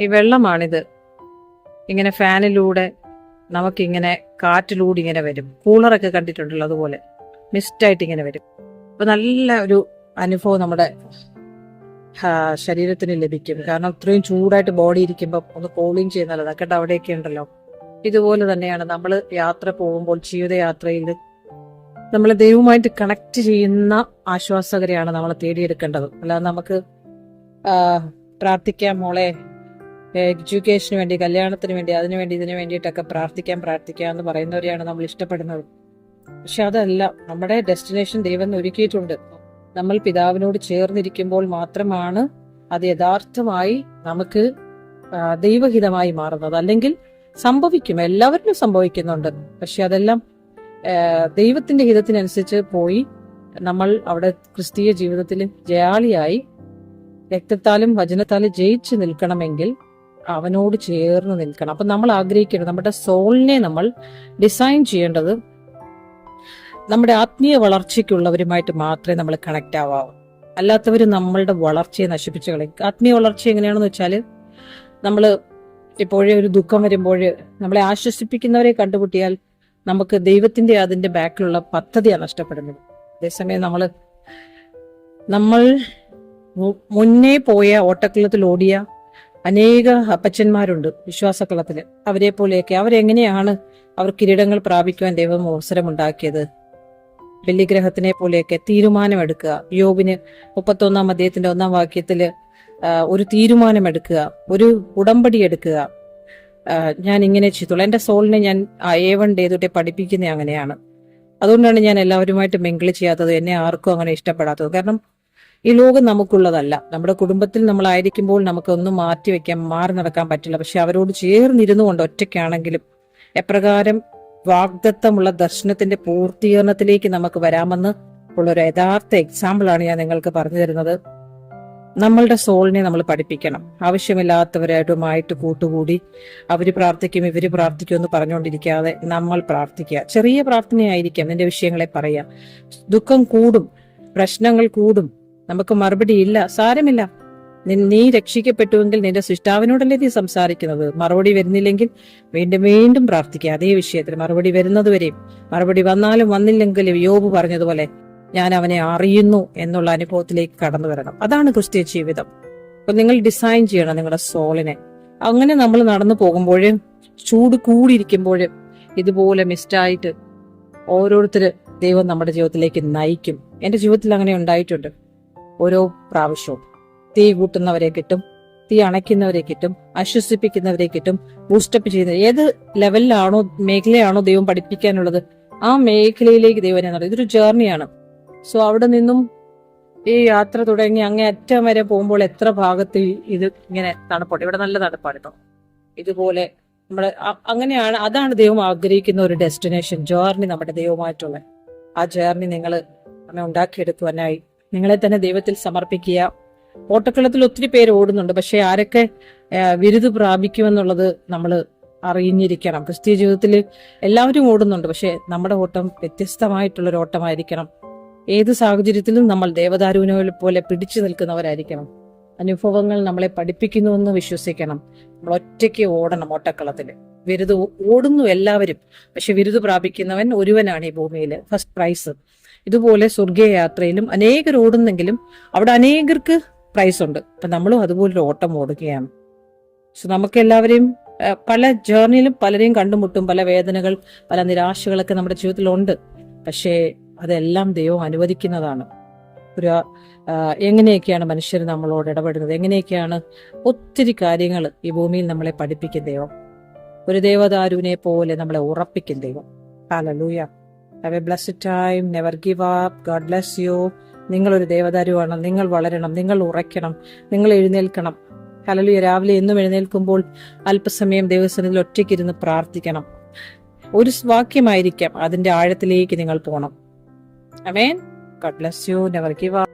ഈ വെള്ളമാണിത്. ഇങ്ങനെ ഫാനിലൂടെ നമുക്കിങ്ങനെ കാറ്റിലൂടെ ഇങ്ങനെ വരും. കൂളറൊക്കെ കണ്ടിട്ടുണ്ടല്ലോ അതുപോലെ. മിസ്റ്റായിട്ട് ഇങ്ങനെ വരും. അപ്പൊ നല്ല ഒരു അനുഭവം നമ്മുടെ ശരീരത്തിന് ലഭിക്കും. കാരണം അത്രയും ചൂടായിട്ട് ബോഡി ഇരിക്കുമ്പോൾ ഒന്ന് കൂളിങ് ചെയ്യുന്നല്ലോ അതൊക്കെ അവിടെയൊക്കെ ഉണ്ടല്ലോ. ഇതുപോലെ തന്നെയാണ് നമ്മൾ യാത്ര പോകുമ്പോൾ ജീവിതയാത്രയിൽ നമ്മൾ ദൈവമായിട്ട് കണക്ട് ചെയ്യുന്ന ആശ്വാസകരെയാണ് നമ്മൾ തേടിയെടുക്കേണ്ടത്. അല്ലാതെ നമുക്ക് പ്രാർത്ഥിക്കാം മോളെ. എഡ്യൂക്കേഷന് വേണ്ടി കല്യാണത്തിന് വേണ്ടി അതിനു വേണ്ടി ഇതിനു വേണ്ടിയിട്ടൊക്കെ പ്രാർത്ഥിക്കാം പ്രാർത്ഥിക്കാം എന്ന് പറയുന്നവരെയാണ് നമ്മൾ ഇഷ്ടപ്പെടുന്നത്. പക്ഷെ അതല്ല നമ്മുടെ ഡെസ്റ്റിനേഷൻ ദൈവം ഒരുക്കിയിട്ടുണ്ട്. നമ്മൾ പിതാവിനോട് ചേർന്നിരിക്കുമ്പോൾ മാത്രമാണ് അത് യഥാർത്ഥമായി നമുക്ക് ദൈവഹിതമായി മാറുന്നത്. അല്ലെങ്കിൽ സംഭവിക്കും എല്ലാവരിലും സംഭവിക്കുന്നുണ്ട്. പക്ഷെ അതെല്ലാം ദൈവത്തിന്റെ ഹിതത്തിനനുസരിച്ച് പോയി നമ്മൾ അവിടെ ക്രിസ്തീയ ജീവിതത്തിൽ ജയാളിയായി രക്തത്താലും വചനത്താലും ജയിച്ചു നിൽക്കണമെങ്കിൽ അവനോട് ചേർന്ന് നിൽക്കണം. അപ്പൊ നമ്മൾ ആഗ്രഹിക്കുന്നത് നമ്മുടെ സോളിനെ നമ്മൾ ഡിസൈൻ ചെയ്യേണ്ടത് നമ്മുടെ ആത്മീയ വളർച്ചയ്ക്കുള്ളവരുമായിട്ട് മാത്രമേ നമ്മൾ കണക്ട് ആവാവൂ. അല്ലാത്തവർ നമ്മളുടെ വളർച്ചയെ നശിപ്പിച്ചു കളയും. ആത്മീയ വളർച്ച എങ്ങനെയാണെന്ന് വെച്ചാൽ നമ്മൾ ഇപ്പോഴേ ഒരു ദുഃഖം വരുമ്പോൾ നമ്മളെ ആശ്വസിപ്പിക്കുന്നവരെ കണ്ടുപിട്ടിയാൽ നമുക്ക് ദൈവത്തിന്റെ അതിന്റെ ബാക്കിലുള്ള പദ്ധതിയാണ് നഷ്ടപ്പെടുന്നത്. അതേസമയം നമ്മൾ നമ്മൾ മുന്നേ പോയ ഓട്ടക്കുളത്തിൽ ഓടിയ അനേക അപ്പച്ചന്മാരുണ്ട് വിശ്വാസക്കളത്തിൽ. അവരെ പോലെയൊക്കെ അവരെങ്ങനെയാണ് അവർ കിരീടങ്ങൾ പ്രാപിക്കുവാൻ ദൈവം അവസരമുണ്ടാക്കിയത്? വെള്ളിഗ്രഹത്തിനെ പോലെയൊക്കെ തീരുമാനമെടുക്കുക. യോബിന് മുപ്പത്തൊന്നാം അദ്ദേഹത്തിന്റെ ഒന്നാം വാക്യത്തിൽ ഒരു തീരുമാനമെടുക്കുക ഒരു ഉടമ്പടി എടുക്കുക. ഞാൻ ഇങ്ങനെ ചെയ്തോളൂ എന്റെ സോളിനെ ഞാൻ ഏവൺ വൺ ഡേ തൊട്ടേ പഠിപ്പിക്കുന്നത് അങ്ങനെയാണ്. അതുകൊണ്ടാണ് ഞാൻ എല്ലാവരുമായിട്ട് മിങ്കിൾ ചെയ്യാത്തത്. എന്നെ ആർക്കും അങ്ങനെ ഇഷ്ടപ്പെടാത്തത്. കാരണം ഈ ലോകം നമുക്കുള്ളതല്ല. നമ്മുടെ കുടുംബത്തിൽ നമ്മളായിരിക്കുമ്പോൾ നമുക്കൊന്നും മാറ്റി വെക്കാൻ മാറി നടക്കാൻ പറ്റില്ല. പക്ഷെ അവരോട് ചേർന്നിരുന്നു കൊണ്ട് ഒറ്റയ്ക്കാണെങ്കിലും എപ്രകാരം വാഗ്ദത്തമുള്ള ദർശനത്തിന്റെ പൂർത്തീകരണത്തിലേക്ക് നമുക്ക് വരാമെന്ന് ഉള്ള ഒരു യഥാർത്ഥ എക്സാമ്പിളാണ് ഞാൻ നിങ്ങൾക്ക് പറഞ്ഞു തരുന്നത്. നമ്മളുടെ സോളിനെ നമ്മൾ പഠിപ്പിക്കണം. ആവശ്യമില്ലാത്തവരായിട്ടുമായിട്ട് കൂട്ടുകൂടി അവർ പ്രാർത്ഥിക്കും ഇവർ പ്രാർത്ഥിക്കും എന്ന് പറഞ്ഞുകൊണ്ടിരിക്കാതെ നമ്മൾ പ്രാർത്ഥിക്കുക. ചെറിയ പ്രാർത്ഥനയായിരിക്കാം നിന്റെ വിഷയങ്ങളെ പറയാം ദുഃഖം കൂടും പ്രശ്നങ്ങൾ കൂടും. നമുക്ക് മറുപടി ഇല്ല സാരമില്ല. നി- രക്ഷിക്കപ്പെട്ടുവെങ്കിൽ നിന്റെ സൃഷ്ടാവിനോടല്ലേ നീ സംസാരിക്കുന്നത്? മറുപടി വരുന്നില്ലെങ്കിൽ വീണ്ടും വീണ്ടും പ്രാർത്ഥിക്കുക. അതേ വിഷയത്തിൽ മറുപടി വരുന്നത് വരെയും മറുപടി വന്നാലും വന്നില്ലെങ്കിലും യോബ് പറഞ്ഞതുപോലെ ഞാൻ അവനെ അറിയുന്നു എന്നുള്ള അനുഭവത്തിലേക്ക് കടന്നു വരണം. അതാണ് ക്രിസ്ത്യ ജീവിതം. അപ്പൊ നിങ്ങൾ ഡിസൈൻ ചെയ്യണം നിങ്ങളുടെ സോളിനെ. അങ്ങനെ നമ്മൾ നടന്നു പോകുമ്പോഴും ചൂട് കൂടിയിരിക്കുമ്പോഴും ഇതുപോലെ മിസ്റ്റായിട്ട് ഓരോരുത്തർ ദൈവം നമ്മുടെ ജീവിതത്തിലേക്ക് നയിക്കും. എന്റെ ജീവിതത്തിൽ അങ്ങനെ ഉണ്ടായിട്ടുണ്ട്. ഓരോ പ്രാവശ്യവും. തീ കൂട്ടുന്നവരെ കിട്ടും തീ അണയ്ക്കുന്നവരെ കിട്ടും ആശ്വസിപ്പിക്കുന്നവരെ കിട്ടും ബൂസ്റ്റപ്പ് ചെയ്യുന്ന ഏത് ലെവലിലാണോ മേഖലയാണോ ദൈവം പഠിപ്പിക്കാനുള്ളത് ആ മേഖലയിലേക്ക് ദൈവം എന്നെ ഇതൊരു ജേർണിയാണ് സോ അവിടെ നിന്നും ഈ യാത്ര തുടങ്ങി അങ്ങേ അറ്റം വരെ പോകുമ്പോൾ എത്ര ഭാഗത്ത് ഇത് ഇങ്ങനെ തണുപ്പുണ്ട്. ഇവിടെ നല്ല തണുപ്പാണ് ഇപ്പം ഇതുപോലെ നമ്മുടെ അങ്ങനെയാണ് അതാണ് ദൈവം ആഗ്രഹിക്കുന്ന ഒരു ഡെസ്റ്റിനേഷൻ ജേർണി നമ്മുടെ ദൈവമായിട്ടുള്ള. ആ ജേർണി നിങ്ങൾ ഉണ്ടാക്കിയെടുക്കുവാനായി നിങ്ങളെ തന്നെ ദൈവത്തിൽ സമർപ്പിക്കുക. ഓട്ടക്കളത്തിൽ ഒത്തിരി പേര് ഓടുന്നുണ്ട്. പക്ഷെ ആരൊക്കെ വിരുദ് പ്രാപിക്കുമെന്നുള്ളത് നമ്മൾ അറിഞ്ഞിരിക്കണം. ക്രിസ്ത്യ ജീവിതത്തിൽ എല്ലാവരും ഓടുന്നുണ്ട്. പക്ഷെ നമ്മുടെ ഓട്ടം വ്യത്യസ്തമായിട്ടുള്ളൊരു ഓട്ടമായിരിക്കണം. ഏത് സാഹചര്യത്തിലും നമ്മൾ ദേവദാരുവിനെ പോലെ പിടിച്ചു നിൽക്കുന്നവരായിരിക്കണം. അനുഭവങ്ങൾ നമ്മളെ പഠിപ്പിക്കുന്നുവെന്ന് വിശ്വസിക്കണം. നമ്മൾ ഒറ്റയ്ക്ക് ഓടണം ഓട്ടക്കളത്തിൽ വിരുദ് ഓടുന്നു എല്ലാവരും. പക്ഷെ വിരുദ് പ്രാപിക്കുന്നവൻ ഒരുവനാണ് ഈ ഭൂമിയിൽ ഫസ്റ്റ് പ്രൈസ് ഇതുപോലെ സ്വർഗീയ യാത്രയിലും അനേകർ ഓടുന്നെങ്കിലും അവിടെ അനേകർക്ക് പ്രൈസ് ഉണ്ട്. അപ്പൊ നമ്മളും അതുപോലൊരു ഓട്ടം ഓടുകയാണ്. സോ നമുക്ക് എല്ലാവരെയും പല ജേർണിയിലും പലരെയും കണ്ടുമുട്ടും പല വേദനകൾ പല നിരാശകളൊക്കെ നമ്മുടെ ജീവിതത്തിലുണ്ട്. പക്ഷേ അതെല്ലാം ദൈവം അനുവദിക്കുന്നതാണ്. ഒരു എങ്ങനെയൊക്കെയാണ് മനുഷ്യർ നമ്മളോട് ഇടപെടുന്നത്? എങ്ങനെയൊക്കെയാണ് ഒത്തിരി കാര്യങ്ങൾ ഈ ഭൂമിയിൽ നമ്മളെ പഠിപ്പിക്കും ദൈവം? ഒരു ദേവദാരുവിനെ പോലെ നമ്മളെ ഉറപ്പിക്കും ദൈവം. Hallelujah have a blessed time never give up God bless you നിങ്ങളൊരു ദേവദാരുവാണ്. നിങ്ങൾ വളരണം. നിങ്ങൾ ഉറയ്ക്കണം. നിങ്ങൾ എഴുന്നേൽക്കണം. ഹലലുയ രാവിലെ എന്നും എഴുന്നേൽക്കുമ്പോൾ അല്പസമയം ദൈവസനത്തിൽ ഒറ്റയ്ക്കിരുന്ന് പ്രാർത്ഥിക്കണം. ഒരു വാക്യമായിരിക്കാം. അതിന്റെ ആഴത്തിലേക്ക് നിങ്ങൾ പോകണം amen God bless you never give